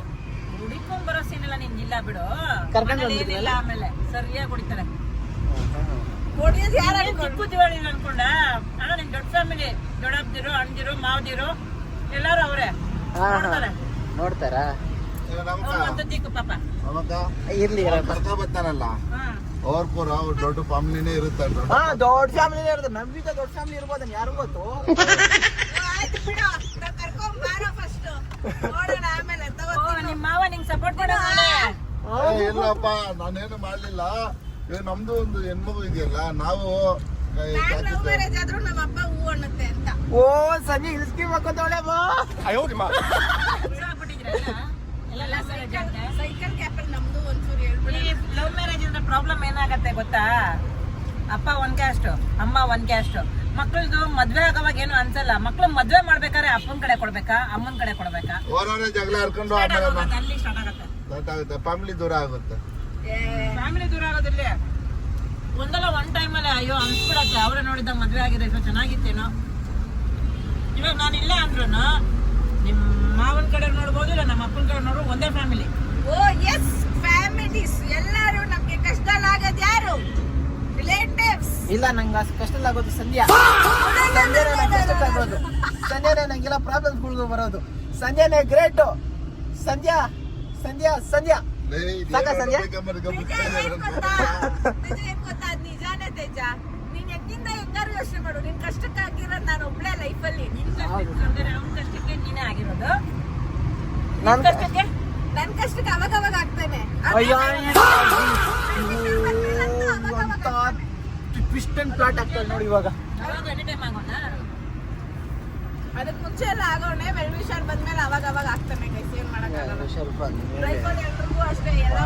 Speaker 5: ಹುಡಿಕೊಂಡ್ ಬರೋ ಸೀನ್ ಎಲ್ಲ ನಿನ್ ಇಲ್ಲ ಬಿಡು.
Speaker 1: ಕರ್ಕೊಂಡ್
Speaker 5: ಬಂದಿಲ್ಲ ಆಮೇಲೆ. ಸರಿಯಾಗಿ ಹುಡಿತಾರೆ. ಚಿಕ್ಕ ದಿವಾಳಿ ಅನ್ಕೊಂಡ ಅಣ್ಣ ನಿಮ್ ದೊಡ್ಡ ಫ್ಯಾಮಿಲಿ ದೊಡ್ಡಪ್ದಿರು ಅಣ್ದಿರು ಮಾವದಿರು ಎಲ್ಲಾರು ಅವ್ರೆ. ನೋಡ್ತಾರ.
Speaker 1: ನೋಡ್ತಾರೆ? ಇರ್ಲಿ.
Speaker 9: ಬರ್ತಾ ಬರ್ತಾನಲ್ಲ ಅವ್ರ ಪೂರ ಅವ್ರ ದೊಡ್ಡ ಫ್ಯಾಮಿಲಿನೇ ಇರುತ್ತೆ ದೊಡ್ಡ
Speaker 1: ಹಾ ದೊಡ್ಡ ಫ್ಯಾಮಿಲಿ ಇರೋದು ನಮ್ಗಿಂತ ದೊಡ್ಡ ಫ್ಯಾಮಿಲಿ ಇರ್ಬೋದು ಯಾರು ಗೊತ್ತು?
Speaker 10: ಆಯ್ತು ಬಿಡು. ಕರ್ಕೊಂಡ್ ಬಾರೋ ಫಸ್ಟ್ ನೋಡೋಣ ಆಮೇಲೆ
Speaker 5: ಓ,
Speaker 10: ತಗೋತೀನಿ
Speaker 5: ಮಾವ ನಿಂಗ್ ಸಪೋರ್ಟ್ ಮಾಡೋಣ
Speaker 9: ಏ, ಇಲ್ಲಪ್ಪ ನಾನೇನು ಮಾಡ್ಲಿಲ್ಲ. ಇವಾಗ ನಮ್ದು ಒಂದು ಹೆಣ್ಮಗು ಇದೆಯಲ್ಲ ನಾವು ಏ,
Speaker 10: ನಾನ್ ಲವ್
Speaker 9: ಸಾಕಿದ್ದು.
Speaker 10: ಮ್ಯಾರೇಜ್ ಆದ್ರೂ ನಮ್ಮ ಅಪ್ಪ ಹೂ ಅನ್ನುತ್ತೆ ಅಂತ
Speaker 1: ಓ ಸಂಜೆ ಇಳಿಸ್ಕಿ ಮಕ್ಕೋತಾಳೆ
Speaker 5: ಎಲ್ಲ
Speaker 10: ಸೈಕಲ್ ಕ್ಯಾಪಲ್ ನಮ್ದು ಒಂಚೂರು ಹೇಳ್ಬಿಡಿ
Speaker 5: ಲವ್ ಮ್ಯಾರೇಜ್ ಅಂದ್ರೆ ಪ್ರಾಬ್ಲಮ್ ಏನಾಗತ್ತೆ ಗೊತ್ತಾ? ಅಪ್ಪ ಒನ್ ಕ್ಯಾಸ್ಟ್ ಅಮ್ಮ ಒನ್ ಕ್ಯಾಸ್ಟ್ ಮಕ್ಕಳದು ಮದ್ವೆ ಆಗೋವಾಗ ಏನು ಅನ್ಸಲ್ಲ. ಮಕ್ಳು ಮದ್ವೆ ಮಾಡ್ಬೇಕಾದ್ರೆ ಅಪ್ಪನ ಕಡೆ ಕೊಡ್ಬೇಕಾ ಅಮ್ಮನ್ ಕಡೆ ಕೊಡ್ಬೇಕಾ?
Speaker 9: ಓರೋರೇ ಜಗಳ
Speaker 5: ಅಲ್ಲಿ ಸ್ಟಾರ್ಟ್ ಆಗುತ್ತೆ.
Speaker 9: ಗೊತ್ತಾಗುತ್ತೆ. ಫ್ಯಾಮಿಲಿ ದೂರ ಆಗುತ್ತೆ.
Speaker 5: ಫ್ಯಾಮಿಲಿ ದೂರ ಆಗೋದಿಲ್ಲ ಒಂದಲ್ಲ ಒನ್ ಟೈಮಲ್ಲಿ ಅಲ್ಲಿ ಅಯ್ಯೋ ಅನ್ಸ್ಬಿಡತ್ತೆ. ಅವ್ರೆ ನೋಡಿದಾಗ ಮದ್ವೆ ಆಗಿದೆ ಸೊ ಚೆನ್ನಾಗಿತ್ತೇನೋ. ಇವಾಗ ನಾನು ಇಲ್ಲ ಅಂದ್ರು ನಿಮ್ ಮಾವನ್ ಕಡೆ ನೋಡ್ಬೋದು ಇಲ್ಲ ನಮ್ಮ ಅಪ್ಪನ ಕಡೆ ನೋಡ್ಬೋದು ಒಂದೇ ಫ್ಯಾಮಿಲಿ
Speaker 10: ಓ ಎಸ್ ಫ್ಯಾಮಿಲೀಸ್ ಎಲ್ಲರೂ ಕಷ್ಟದಲ್ಲಾಗದ್ ಯಾರು? ರಿಲೇಟಿವ್ಸ್
Speaker 1: ಇಲ್ಲ ನಂಗೆ ಅಷ್ಟು ಕಷ್ಟಲಾಗೋದು ಸಂಧ್ಯಾ. ಸಂಜೆನೆ ನಂಗೆ ಕಷ್ಟಕ್ಕಾಗೋದು. ಸಂಜೆನೆ ನಂಗೆಲ್ಲ ಪ್ರಾಬ್ಲಮ್ಸ್ಗಳು ಬರೋದು. ಸಂಧ್ಯಾನೇ ಗ್ರೇಟು ಸಂಧ್ಯಾ ಸಂಧ್ಯಾ ಸಂಧ್ಯಾ. ಸಾಕ ಸಂಧ್ಯಾ?
Speaker 10: ನಿಜಾನೇ ತೇಜ. ನೀನ್ ಎಕ್ಕಿಂದ ಹೆಂಗಾರು ಯೋಚನೆ ಮಾಡು. ನಿನ್ ಕಷ್ಟಕ್ಕಾಗಿರೋದ್ ನಾನು ಒಬ್ಳೆ ಲೈಫಲ್ಲಿ
Speaker 5: ನಿನ್ ಕಷ್ಟಕ್ಕೆ ನೀನೇ ಆಗಿರೋದು.
Speaker 1: ನನ್
Speaker 5: ಕಷ್ಟಕ್ಕೆ?
Speaker 10: ನನ್ ಕಷ್ಟಕ್ಕೆ ಅವಾಗ ಅವಾಗ ಆಗ್ತಾನೆ.
Speaker 1: ಅಯ್ಯೋ ಅಂತ ಟ್ವಿಸ್ಟ್ ಅಂಡ್ ಪ್ಲಾಟ್ ಆಗ್ತದೆ ನೋಡಿ ಇವಾಗ.
Speaker 5: ಅದಕ್ಕೆ ಎನಿ ಟೈಮ್ ಆಗೋಣ?
Speaker 10: ಅದಕ್ ಮುಂಚೆ ಎಲ್ಲ ಆಗೋಣೆ ವೆಲ್ ವಿಶಾಲ್ ಬಂದ್ಮೇಲೆ ಅವಾಗ ಅವಾಗ ಆಗ್ತಾನೆ ಏನ್ ಮಾಡಕ್ಕಾಗಲ್ಲ.
Speaker 1: ಸ್ವಲ್ಪ
Speaker 10: ಲೈಫಲ್ಲಿ ಎಲ್ರಿಗೂ ಅಷ್ಟೇ ಎಲ್ಲ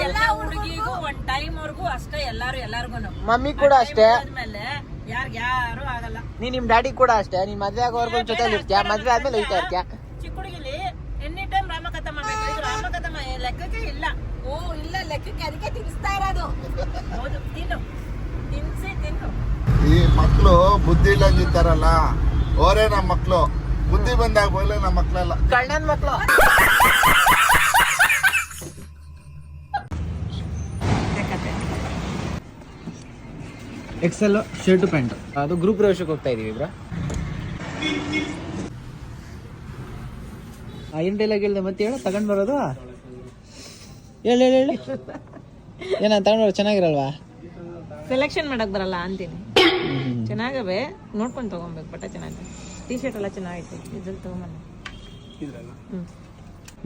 Speaker 5: ಎಲ್ಲ ಹುಡುಗಿಗೂ ಒಂದ್ ಟೈಮ್ ವರ್ಗೂ ಅಷ್ಟೇ ಎಲ್ಲಾರು ಎಲ್ಲಾರ್ಗು
Speaker 1: ಮಮ್ಮಿ ಕೂಡ ಅಷ್ಟೇ.
Speaker 5: ಆದ್ಮೇಲೆ ಯಾರ್ಗ್ ಯಾರು ಆಗಲ್ಲ.
Speaker 1: ನೀ ನಿಮ್ ಡ್ಯಾಡಿ ಕೂಡ ಅಷ್ಟೇ ನೀನ್ ಮದ್ವೆ ಆಗೋವರೆಗೂ ಜೊತೆ ಇರ್ತೀಯ? ಮದ್ವೆ ಆದ್ಮೇಲೆ ಹೋಯ್ತಾ ಇರ್ತೀಯ?
Speaker 5: ಚಿಕ್ಕ ಹುಡುಗಿಲಿ ಎನಿ ಟೈಮ್ ರಾಮಕಥಾ ಮಾಡ್ಬೇಕು ಇದು ರಾಮಕಥಾ ಮ- ಲೆಕ್ಕಕ್ಕೆ ಇಲ್ಲ.
Speaker 10: ಓ ಇಲ್ಲ ಲೆಕ್ಕಕ್ಕೆ ಅದಕ್ಕೆ ತಿನ್ನಿಸ್ತಾ ಇರೋದು.
Speaker 5: ಹೌದು ತಿನ್ನು. ತಿನ್ಸಿ ತಿನ್ನು.
Speaker 9: ಈ ಮಕ್ಕಳು ಬುದ್ಧಿ ಇಲ್ಲಂಗಿರ್ತಾರಲ್ಲ ಅವರೇ ನಮ್ಮ ಮಕ್ಕಳು ಬುದ್ಧಿ ಬಂದಾಗ ಬೋಲೆ ನಮ್ಮ ಮಕ್ಕಳೆಲ್ಲ
Speaker 1: ಗಂಡನ ಮಕ್ಕಳು ಎಕ್ಸೆಲ್ ಶರ್ಟ್ ಪ್ಯಾಂಟ್ ಅದು ಗ್ರೂಪ್ ಪ್ರವೇಶಕ್ಕೆ ಹೋಗ್ತಾ ಇದೀವಿ ಬ್ರಾ ಏನ್ ಡೈಲಾಗ್ ಹೇಳ್ದೆ ಮತ್ತೆ ಹೇಳ? ತಗೊಂಡ್ ಬರೋದು? ಹೇಳಿ ಹೇಳಿ ಹೇಳಿ. ಏನ ತಗೊಂಡ್ರೆ ಚೆನ್ನಾಗಿರಲ್ವಾ?
Speaker 5: ಸೆಲೆಕ್ಷನ್ ಮಾಡಕ್ ಬರಲ್ಲ ಅಂತೀನಿ. ಚೆನ್ನಾಗವೆ ನೋಡ್ಕೊಂಡು ತಗೊಬೇಕು ಬಟ್ಟೆ ಚೆನ್ನಾಗಿದೆ ಟೀ ಶರ್ಟ್ ಎಲ್ಲ ಚೆನ್ನಾಗೈತೆ ಇದ್ರಲ್ಲಿ ತಗೊಂಬಂದು ಹ್ಮ್.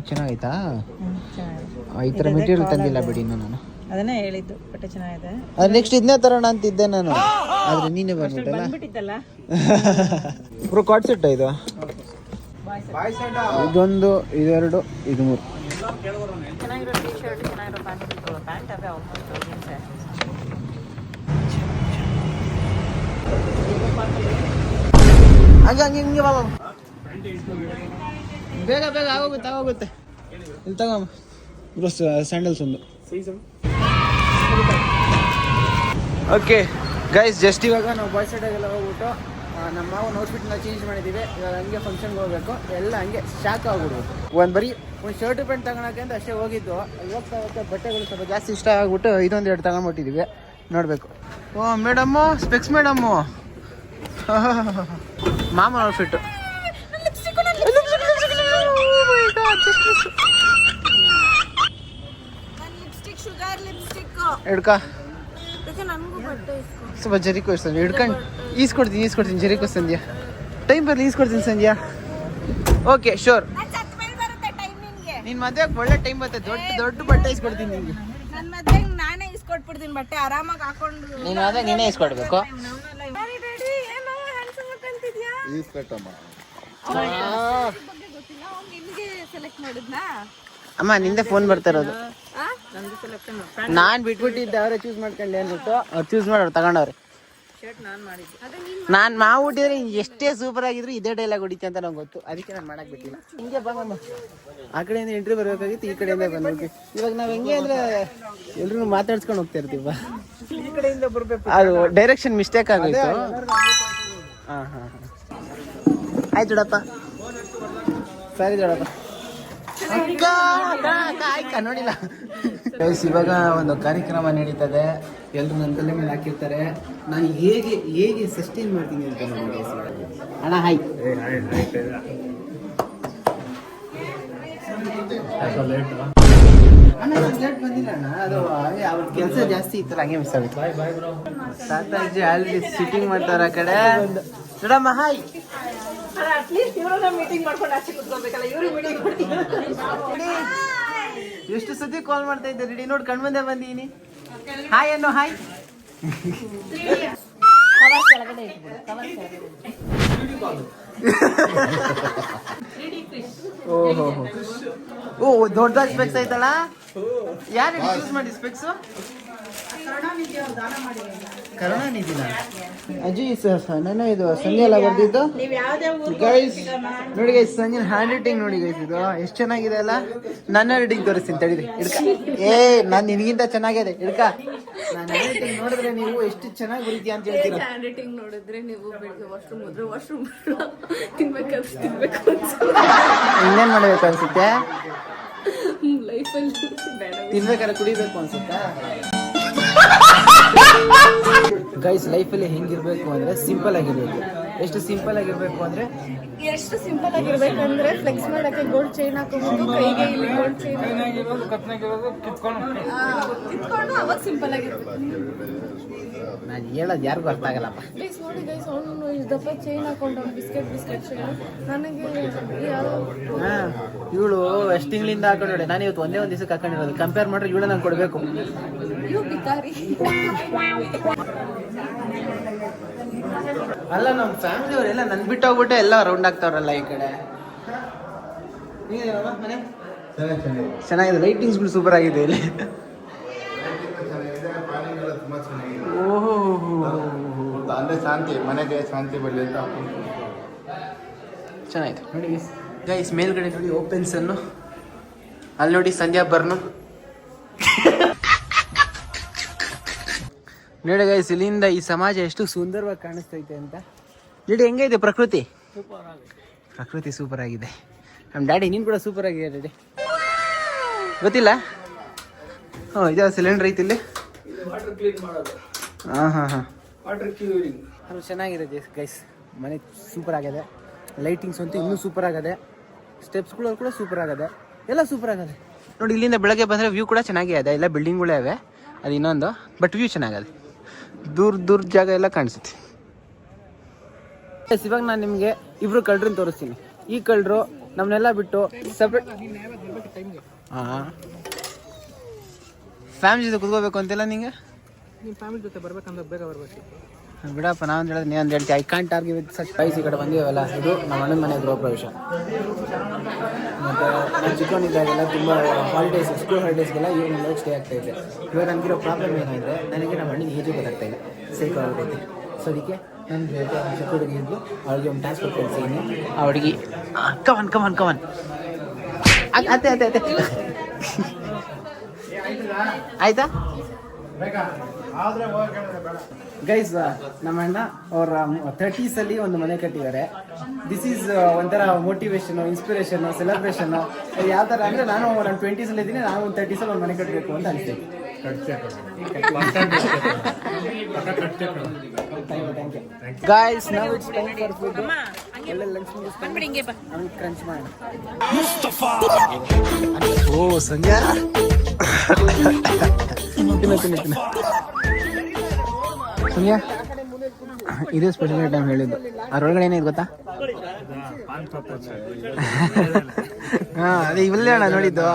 Speaker 1: ಚೆನ್ನಾಗೈತಾ?
Speaker 5: ಹ್ಮ್ ಚೆನ್ನಾಗಿದೆ
Speaker 1: ಆ, ಈ ಥರ ಮೆಟೀರಿಯಲ್ ತಂದಿಲ್ಲ ಬಿಡಿ ನಾನು.
Speaker 5: ಅದನ್ನೇ ಹೇಳಿದ್ದು ಬಟ್ಟೆ ಚೆನ್ನಾಗಿದೆ.
Speaker 1: ಅದು ನೆಕ್ಸ್ಟ್ ಇದನ್ನೇ ತರೋಣ ಅಂತಿದ್ದೆ ನಾನು. ಆದ್ರೆ ನೀನೇ ಬಂದ್ಬಿಟ್ಟಲ್ಲ? ಬ್ರೋ ಕಾರ್ಡ್ ಸೆಟ್ ಇದು? ಇದೊಂದು ಇದೆರಡು ಇದು ಮೂರು.
Speaker 5: ಶರ್ಟ್ ಚೆನ್ನಾಗಿರೋ ಪ್ಯಾಂಟ್ ಪ್ಯಾಂಟ್ ಅವೇ ಆಲ್ಮೋಸ್ಟ್ ಜೀನ್ಸೆ
Speaker 1: ಹಂಗೆ ಹಂಗೆ ಹಿಂಗೆ ಬಾಬಾ. ಬೇಗ ಬೇಗ ಆಗೋಗುತ್ತೆ ಆಗೋಗುತ್ತೆ. ಇಲ್ಲಿ ತಗೊಂಬ ಬ್ರೋ ಸ್ಯಾಂಡಲ್ಸ್ ಒಂದು. ಓಕೆ ಗೈಸ್ ಜಸ್ಟ್ ಇವಾಗ ನಾವು ಬಾಯ್ ಸೈಡಾಗೆಲ್ಲ ಹೋಗ್ಬಿಟ್ಟು ನಮ್ಮ ಮಾವನ ಔಟ್ಫಿಟ್ನ ಚೇಂಜ್ ಮಾಡಿದ್ದೀವಿ. ಇವಾಗ ಹಂಗೆ ಫಂಕ್ಷನ್ಗೆ ಹೋಗಬೇಕು. ಎಲ್ಲ ಹಂಗೆ ಶಾಕ್ ಆಗ್ಬಿಡ್ಬೇಕು. ಒಂದು ಬರೀ ಒಂದು ಶರ್ಟ್ ಪ್ಯಾಂಟ್ ತಗೊಳಕ್ಕೆ ಅಂತ ಅಷ್ಟೇ ಹೋಗಿದ್ದು. ಹೋಗ್ತಾ ಹೋಗ್ತಾ ಬಟ್ಟೆಗಳು ಸ್ವಲ್ಪ ಜಾಸ್ತಿ ಇಷ್ಟ ಆಗ್ಬಿಟ್ಟು ಇದೊಂದು ಎರಡು ತಗೊಂಡ್ಬಿಟ್ಟಿದ್ದೀವಿ ನೋಡಬೇಕು. ಓ ಮೇಡಮ್ಮು ಸ್ಪೆಕ್ಸ್ ಮೇಡಮ್ಮು. ಮಾಮನ ಔಟ್ಫಿಟ್ಟು
Speaker 10: ಲಿಪ್ಸ್ಟಿಕ್
Speaker 1: ಸ್ವಲ್ಪ ಜರಿಕೋ ಸಂಧ್ಯಾ ಹಿಡ್ಕೊಂಡು ಈಸ್ಕೊಡ್ತೀನಿ ಈಸ್ಕೊಡ್ತೀನಿ ಜರಿಕೋ ಸಂಧ್ಯಾ. ಟೈಮ್ ಬರಲಿ ಈಸ್ಕೊಡ್ತೀನಿ ಸಂಧ್ಯಾ. ಓಕೆ ಶೋರ್ ನಿನ್ನ ಮದುವೆಗೆ ಒಳ್ಳೆ ಟೈಮ್ ಬರ್ತದೆ ದೊಡ್ಡ ದೊಡ್ಡ ಬಟ್ಟೆ ಇಸ್ಕೊಡ್ತೀನಿ ನಿಮಗೆ
Speaker 10: ನನ್ನ ಮದ್ವೆಗೆ ನಾನೇ ಇಸ್ಕೊಟ್ಬಿಡ್ತೀನಿ ಬಟ್ಟೆ ಆರಾಮಾಗಿ ಹಾಕೊಂಡು
Speaker 1: ನೀನು ಅದೇ ನೀನೇ ಇಸ್ಕೊಡ್ಬೇಕು
Speaker 9: ಈಸ್ಕೊಟ್ಟಮ್ಮ.
Speaker 10: ನಿಮಗೆ ಸೆಲೆಕ್ಟ್ ಮಾಡಿದ್ನಾ?
Speaker 1: ಅಮ್ಮ ನಿಂದೆ ಫೋನ್ ಬರ್ತಾ ಇರೋದು ನಾನ್ ಬಿಟ್ಬಿಟ್ಟಿದ್ದೆ ಅವರೇ ಚೂಸ್ ಮಾಡ್ಕೊಂಡೆ ಅಂದ್ಬಿಟ್ಟು ಅವ್ರು ಚೂಸ್ ಮಾಡೋರು ತಗೊಂಡವ್ರೆ.
Speaker 5: ನಾನ್
Speaker 10: ನಾನು
Speaker 1: ಹುಟ್ಟಿದ್ರೆ ಎಷ್ಟೇ ಸೂಪರ್ ಆಗಿದ್ರು ಇದೇ ಡೈಲಾಗ್ ಹೊಡಿತೆ ಅಂತ ನಂಗೆ ಗೊತ್ತು. ಅದಕ್ಕೆ ನಾನು ಮಾಡಕ್ ಬಿಟ್ಟಿಲ್ಲ. ಹಿಂಗೆ ಬಂದಮ್ಮ ಆ ಕಡೆಯಿಂದ ಎಂಟ್ರಿ ಬರ್ಬೇಕಾಗಿತ್ತು ಈ ಕಡೆಯಿಂದ ಬಂದ್ಬಿಟ್ಟು ಇವಾಗ ನಾವ್ ಹೆಂಗೆ ಅಂದ್ರೆ ಎಲ್ರು ಮಾತಾಡ್ಸ್ಕೊಂಡು ಹೋಗ್ತಾ ಇರ್ತೀವ ಈ ಕಡೆಯಿಂದ ಬರ್ಬೇಕು. ಅದು ಡೈರೆಕ್ಷನ್ ಮಿಸ್ಟೇಕ್ ಆಗೋಯ್ತು. ಹಾ ಹಾ ಆಯ್ತು ದೊಡಪ್ಪ. ಸರಿ ದೊಡಪ್ಪ. ನೋಡಿಲ್ಲ. ಗೈಸ್ ಇವಾಗ ಒಂದು ಕಾರ್ಯಕ್ರಮ ನಡೀತದೆ. ಎಲ್ಲರೂ ನನ್ನ ತಲೆ ಮೇಲೆ ಹಾಕಿರ್ತಾರೆ. ನಾನು ಹೇಗೆ ಹೇಗೆ ಸಸ್ಟೈನ್ ಮಾಡ್ತೀನಿ ಅಂತ ನೋಡಿ ಅಣ್ಣ ಹಾಯ್ ಲೇಟ್ ಬಂದಿಲ್ಲ ಅಣ್ಣ ಅದು ಹಾಗೆ ಅವ್ರ ಕೆಲಸ ಜಾಸ್ತಿ ಇತ್ತಲ್ಲ ಹಂಗೆ ಮಿಸ್ ಆಗುತ್ತೆ ತಾತಾಜಿ ಅಲ್ಲಿ ಸಿಟ್ಟಿಂಗ್ ಮಾಡ್ತಾರ ಆ ಕಡೆ. ನೋಡಮ್ಮ ಹಾಯ್
Speaker 5: ಅಟ್ಲೀಸ್ಟ್ ಇವ್ರನ್ನ ಮೀಟಿಂಗ್ ಮಾಡ್ಕೊಂಡು ಆಚೆ ಕುತ್ಕೋಬೇಕಲ್ಲ ಇವ್ರಿಗೆ ಮೀಟಿಂಗ್ ಮಾಡ್ತೀನಿ
Speaker 1: ಎಷ್ಟು ಸತಿ ಕಾಲ್ ಮಾಡ್ತಾ ಇದ್ದೆ ರೆಡಿ ನೋಡಿ ಕಣ್ಮುಂದೆ ಬಂದೀನಿ. ಹಾಯ್ ಅನ್ನೋ ಹಾಯ್ ಓಹೋ ಓ ದೊಡ್ಡದಾಗಿ ಸ್ಪೆಕ್ಸ್ ಐತಲ್ಲ? ಯಾರು ಚೂಸ್ ಮಾಡಿ ಸ್ಪೆಕ್ಸ್ ಕರುಣಾನಿಧಿನ. ಅಜ್ಜಿ ಸಣ್ಣ ಇದು ಸಂಜೆ ಎಲ್ಲ ಬರ್ದಿದ್ದು? ಗೈಸ್ ನೋಡಿ ಗೈಸ್ ಸಂಜೆ ಹ್ಯಾಂಡ್ ರೈಟಿಂಗ್ ನೋಡಿ ಗೈಸ್ ಇದು. ಎಷ್ಟು ಚೆನ್ನಾಗಿದೆ ಅಲ್ಲ? ನನ್ನ ರೈಟಿಂಗ್ ತೋರಿಸ್ತೀನಿ ತಡೀರಿ ಇಡ್ಕ. ಏ ನಾನು ನಿನಗಿಂತ ಚೆನ್ನಾಗಿದೆ ಇಡ್ಕ. ನನ್ನ ಹ್ಯಾಂಡ್ ರೈಟಿಂಗ್ ನೋಡಿದ್ರೆ ನೀವು ಎಷ್ಟು ಚೆನ್ನಾಗಿ ಬರೀತೀಯ ಅಂತ ಹೇಳ್ತೀರಾ.
Speaker 10: ಹ್ಯಾಂಡ್ ರೈಟಿಂಗ್ ನೋಡಿದ್ರೆ ನೀವು ಬೆಳಿಗ್ಗೆ ವಾಶ್ರೂಮ್ ಹೋದ್ರೆ ವಾಶ್ರೂಮ್ ತಿನ್ಬೇಕಾದ್ರೆ ತಿನ್ಬೇಕು
Speaker 1: ಇನ್ನೇನ್ ಮಾಡ್ಬೇಕು ಅನ್ಸುತ್ತೆ?
Speaker 10: ಲೈಫಲ್ಲಿ ಬೇಡ
Speaker 1: ತಿನ್ಬೇಕಾದ್ರೆ ಕುಡಿಬೇಕು ಅನ್ಸುತ್ತಾ? ಗೈಸ್ ಲೈಫಲ್ಲಿ ಹೆಂಗಿರ್ಬೇಕು ಅಂದ್ರೆ ಸಿಂಪಲ್ ಆಗಿರ್ಬೇಕು. ಎಷ್ಟು ಸಿಂಪಲ್ ಆಗಿರ್ಬೇಕು ಅಂದ್ರೆ?
Speaker 10: ಎಷ್ಟು ಸಿಂಪಲ್ ಆಗಿರ್ಬೇಕಂದ್ರೆ ಫ್ಲೆಕ್ಸ್ ಮಾಡಕ್ಕೆ ಗೋಲ್ಡ್ ಚೈನ್ ಹಾಕೋಬಹುದು ಕೈಗೆ ಇಲ್ಲಿ ಗೋಲ್ಡ್ ಚೈನ್ ಕಿತ್ಕೊಂಡು. ಅವಾಗ ಸಿಂಪಲ್ ಆಗಿರ್ಬೇಕು.
Speaker 1: ನಾನು ಹೇಳೋದು ಯಾರಿಗೂ ಅರ್ಥ ಆಗಲ್ಲಪ್ಪ.
Speaker 10: ಪ್ಲೀಸ್ ನೋಡಿ ಗೈಸ್ ಅವನು ದಪ್ಪ ಚೈನ್ ಹಾಕೊಂಡು ಬಿಸ್ಕೆಟ್ ಬಿಸ್ಕೆಟ್ ಚೈನ್ ನನಗೆ ಯಾರೋ
Speaker 1: ಹಾ ಇವಳು ಎಷ್ಟು ತಿಂಗಳಿಂದ ಹಾಕೊಂಡೆ ನಾನು ಇವತ್ತು ಒಂದೇ ಒಂದು ದಿವಸಕ್ಕೆ ಹಾಕೊಂಡಿರೋದು. ಕಂಪೇರ್ ಮಾಡ್ರೆ ಇವಳು ನಂಗೆ ಕೊಡಬೇಕು.
Speaker 10: ಇವ್
Speaker 1: ಅಲ್ಲ ನಮ್ಮ ಫ್ಯಾಮಿಲಿ ಅವರೆಲ್ಲ ನನ್ ಬಿಟ್ಟು ಹೋಗ್ಬಿಟ್ಟು ಎಲ್ಲ ರೌಂಡ್ ಆಗ್ತಾವ್ರಲ್ಲ ಈ ಕಡೆ. ಚೆನ್ನಾಗಿದೆ ಮನೆ? ಚೆನ್ನಾಗಿದೆ. ಲೈಟಿಂಗ್ಸ್ಗಳು ಸೂಪರ್ ಆಗಿದೆ ಇಲ್ಲಿ. ಓಹೋ.
Speaker 9: ಅಂದ್ರೆ ಶಾಂತಿ ಮನೆಗೆ ಶಾಂತಿ ಬರಲಿ ಅಂತ
Speaker 1: ಚೆನ್ನಾಯ್ತು ನೋಡಿ. ಗೈಸ್ ಮೇಲ್ಗಡೆ ನೋಡಿ ಓಪೆನ್ಸ್ ಅನ್ನು. ಅಲ್ಲಿ ನೋಡಿ ಸಂಧ್ಯಾ ಬರ್ನು. ನೋಡಿ ಗೈಸ್ ಇಲ್ಲಿಂದ ಈ ಸಮಾಜ ಎಷ್ಟು ಸುಂದರವಾಗಿ ಕಾಣಿಸ್ತೈತೆ ಅಂತ. ನೋಡಿ ಹೆಂಗೈತೆ ಪ್ರಕೃತಿ? ಪ್ರಕೃತಿ ಸೂಪರ್ ಆಗಿದೆ. ನಮ್ಮ ಡ್ಯಾಡಿ ನೀನು ಕೂಡ ಸೂಪರ್ ಆಗಿದೆ ಡ್ಯಾಡಿ ಗೊತ್ತಿಲ್ಲ? ಹ್ಞೂ ಇದು ಸಿಲಿಂಡರ್ ಐತಿ ಇಲ್ಲಿ? ಹಾಂ ಹಾಂ ಹಾಂ. ಅದು ಚೆನ್ನಾಗಿದೆ ಗೈಸ್ ಮನೆ ಸೂಪರ್ ಆಗಿದೆ. ಲೈಟಿಂಗ್ಸ್ ಅಂತೂ ಇನ್ನೂ ಸೂಪರ್ ಆಗಿದೆ. ಸ್ಟೆಪ್ಸ್ಗಳು ಕೂಡ ಸೂಪರ್ ಆಗಿದೆ. ಎಲ್ಲ ಸೂಪರ್ ಆಗಿದೆ. ನೋಡಿ ಇಲ್ಲಿಂದ ಬೆಳಗ್ಗೆ ಬಂದರೆ ವ್ಯೂ ಕೂಡ ಚೆನ್ನಾಗೇ ಇದೆ. ಎಲ್ಲ ಬಿಲ್ಡಿಂಗ್ಗಳೇ ಇವೆ. ಅದು ಇನ್ನೊಂದು ಬಟ್ ವ್ಯೂ ಚೆನ್ನಾಗದೆ. ದೂರ ದೂರ ಜಾಗ ಎಲ್ಲ ಕಾಣಿಸುತ್ತೆ. ಇವಾಗ ನಾನು ನಿಮಗೆ ಇಬ್ರು ಕಳ್ರನ್ನ ತೋರಿಸ್ತೀನಿ. ಈ ಕಳ್ಳರು ನಮ್ಮನ್ನೆಲ್ಲ ಬಿಟ್ಟು ಸಪ್ರೇಟ್ ಹಾಂ. ಫ್ಯಾಮಿಲಿ ಜೊತೆ ಕುತ್ಕೋಬೇಕು ಅಂತಿಲ್ಲ ನಿಂಗೆ? ಬಿಡಪ್ಪ, ನಾನು ಹೇಳಿದ್ರೆ ನೀನು ಹೇಳ್ತಿ. I can't argue with such price ಈ ಕಡೆ ಬಂದಿವೆಲ್ಲ ಇದು ನಮ್ಮ ಅಣ್ಣನ ಮನೆ ಗೃಹ ಪ್ರವೇಶ. ಮತ್ತು ನಾನು ಚಿಕ್ಕವನಿದ್ದಾಗೆಲ್ಲ ತುಂಬ ಹಾಲಿಡೇಸ್ ಸ್ಕೂಲ್ ಹಾಲಿಡೇಸ್ಗೆಲ್ಲ ಇವಾಗ ಮನೆಗೆ ಸ್ಟೇ ಆಗ್ತಾ ಇದೆ ಇವಾಗ ನನಗಿರೋ ಪ್ರಾಬ್ಲಮ್ ಏನಂದರೆ, ನನಗೆ ನಮ್ಮ ಅಣ್ಣನ ಏಜು ಗೊತ್ತಾಗ್ತಾ ಇಲ್ಲ. ಸೈಕಲ್ ಆಗೈತೆ ಸೊ ಅದಕ್ಕೆ ನನ್ನ ಚಿಕ್ಕ ಹುಡುಗಿ ಇದ್ದು ಅವಳಿಗೆ ಒಂದು ಟ್ರಾನ್ಸ್ಫರ್ ಕಳಿಸಿದ್ದೀನಿ ಆ ಹುಡುಗಿ ಕವನ್ ಕವನ್ ಕವನ್ ಅತ್ತೆ ಅತ್ತೆ ಅತ್ತೆ ಆಯ್ತಾ? ಗೈಸ್ ನಮ್ಮ ಅಣ್ಣ ಅವರ ಥರ್ಟೀಸ್ ಅಲ್ಲಿ ಒಂದು ಮನೆ ಕಟ್ಟಿದ್ದಾರೆ. ದಿಸ್ ಈಸ್ ಒಂಥರ ಮೋಟಿವೇಶನ್ ಇನ್ಸ್ಪಿರೇಷನ್ ಸೆಲೆಬ್ರೇಷನ್ ಯಾವ ತರ ಅಂದ್ರೆ ನಾನು ನನ್ನ ಟ್ವೆಂಟೀಸ್ ಅಲ್ಲಿ ಇದ್ದೀನಿ ನಾನು ಒಂದು ತರ್ಟೀಸ್ ಅಲ್ಲಿ ಒಂದು ಮನೆ ಕಟ್ಟಬೇಕು ಅಂತ ಅನ್ಸ್ತೀನಿ ಗಾಯ್ಸ್ ನಾವು ಇಟ್ಸ್ ಟೈಮ್ ಫಾರ್ ಫುಡ್ ಎಲ್ಲ ಲಂಚ್ ಮುಗಿಸ್ಕೊಂಡು ಕ್ರಂಚ್ ಮಾಡೋಣ ಓ ಸಂಜಾ ತಿನ್ನು ತಿನ್ನು ತಿನ್ನು. ಸಂಧ್ಯಾ ಇದೇ ಸ್ಪೆಷಲ್ ಐಟಮ್ ಹೇಳಿದ್ದು. ಅದ್ರೊಳಗಡೆ ಏನಿದೆ ಗೊತ್ತಾ? ಹಾಂ ಅದೇ ಇಲ್ಲೇ ಅಣ್ಣ ನೋಡಿದ್ದು.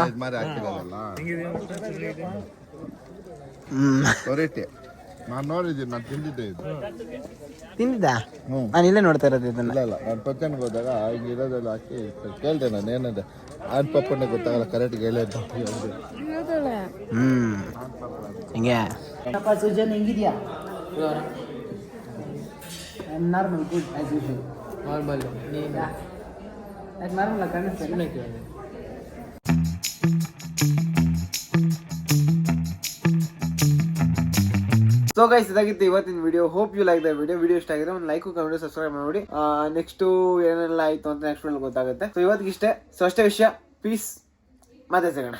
Speaker 9: ನಾನು ನೋಡಿದ್ದೀನಿ ನಾನು ತಿಂದಿದ್ದೆ ಇದು.
Speaker 1: ತಿಂದಿದ್ದ. ನಾನು ಇಲ್ಲೇ ನೋಡ್ತಾ ಇರೋದು ಇದನ್ನ.
Speaker 9: ಇಲ್ಲ ಇಲ್ಲ ನಾನು ಪಚ್ಚನ್ಗೆ ಹೋದಾಗ ಹಿಂಗೆ ಇರೋದೆಲ್ಲ ಹಾಕಿ ಕೇಳಿದೆ ನಾನು ಏನಂದೆ? ಆನ್ ಪಪ್ಪನೇ ಗೊತ್ತಾಗಲ್ಲ ಕರೆಕ್ಟ್ಗೆ
Speaker 1: normal good as usual normal ಯಾಕೆ ನಾರ್ಮಲ್ ಕಾಣಿಸ್ತಾ ಸೊ ಗೈಸ್ ಇದಾಗಿತ್ತು ಇವತ್ತಿನ video hope you like the video video ಇಷ್ಟ ಆಗಿದ್ರೆ ಒಂದು ಲೈಕ್ ಕಮೆಂಟ್ ಸಬ್ಸ್ಕ್ರೈಬ್ ಮಾಡಿ. ನೆಕ್ಸ್ಟ್ ಏನೆಲ್ಲ ಆಯ್ತು ಅಂತ ನೆಕ್ಸ್ಟ್ ಗೊತ್ತಾಗುತ್ತೆ. ಸೊ ಇವತ್ತಿಗೆ ಇಷ್ಟೇ ಸೊ ಅಷ್ಟೇ ವಿಷಯ. ಪೀಸ್ ಮತ್ತೆ ಸಿಗೋಣ.